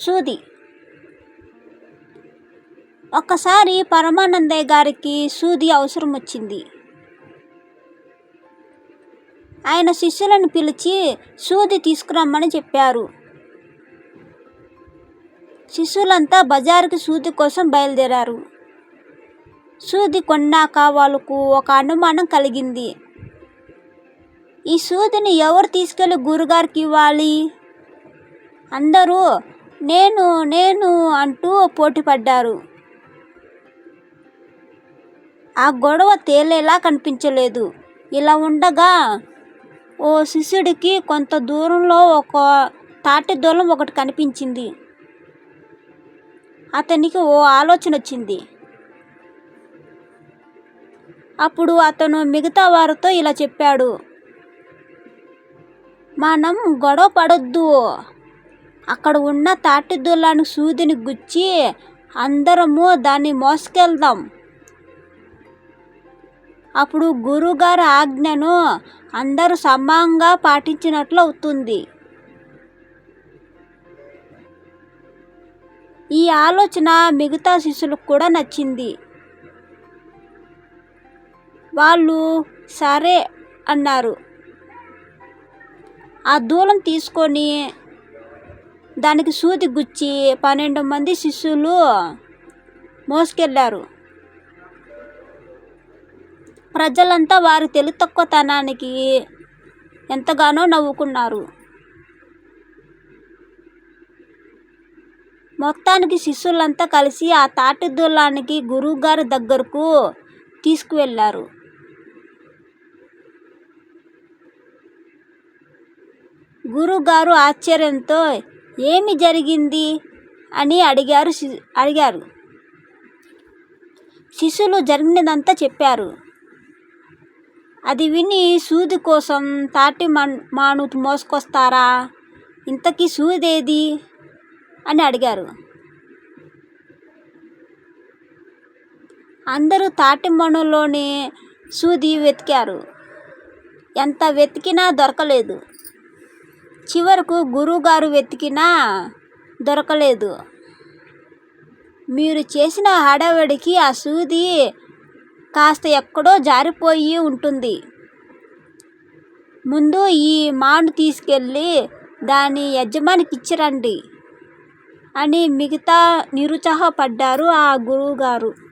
సూది. ఒక్కసారి పరమానందయ్య గారికి సూది అవసరం వచ్చింది ఆయన శిష్యులను పిలిచి సూది తీసుకురమ్మని చెప్పారు. శిష్యులంతా బజారుకి సూది కోసం బయలుదేరారు. సూది కొన్నాక వాళ్ళకు ఒక అనుమానం కలిగింది. ఈ సూదిని ఎవరు తీసుకెళ్ళి గురుగారికి ఇవ్వాలి? అందరూ నేను నేను అంటూ పోటీ పడ్డారు ఆ గొడవ తేలేలా కనిపించలేదు. ఇలా ఉండగా ఓ శిష్యుడికి కొంత దూరంలో ఒక తాటి దూలం ఒకటి కనిపించింది. అతనికి ఓ ఆలోచన వచ్చింది. అప్పుడు అతను మిగతా వారితో ఇలా చెప్పాడు. మనం గొడవ పడొద్దు. అక్కడ ఉన్న తాటి సూదిని గుచ్చి అందరము దాన్ని మోసుకెళ్దాం. అప్పుడు గురుగారి ఆజ్ఞను అందరూ సమంగా పాటించినట్లు అవుతుంది. ఈ ఆలోచన మిగతా శిష్యులకు కూడా నచ్చింది. వాళ్ళు సరే అన్నారు. ఆ దూలం తీసుకొని దానికి సూది గుచ్చి పన్నెండు మంది శిష్యులు మోసుకెళ్ళారు ప్రజలంతా వారి తెలివి తక్కువతనానికి ఎంతగానో నవ్వుకున్నారు. మొత్తానికి శిష్యులంతా కలిసి ఆ తాటి దూలానికి గురువుగారి దగ్గరకు తీసుకువెళ్ళారు గురువుగారు ఆశ్చర్యంతో ఏమి జరిగింది? అని అడిగారు అడిగారు. శిష్యులు జరిగినదంతా చెప్పారు. అది విని సూది కోసం తాటి మాను మోసుకొస్తారా? ఇంతకీ సూదేది? అని అడిగారు. అందరూ తాటి మణులోని సూది వెతికారు. ఎంత వెతికినా దొరకలేదు. చివరకు గురువుగారు వెతికినా దొరకలేదు. మీరు చేసిన హడావిడికి ఆ సూది కాస్త ఎక్కడో జారిపోయి ఉంటుంది. ముందు ఈ మాండు తీసుకెళ్ళి దాని యజమానికి ఇచ్చిరండి అని మిగతా నిరుత్సాహపడ్డారు ఆ గురువుగారు.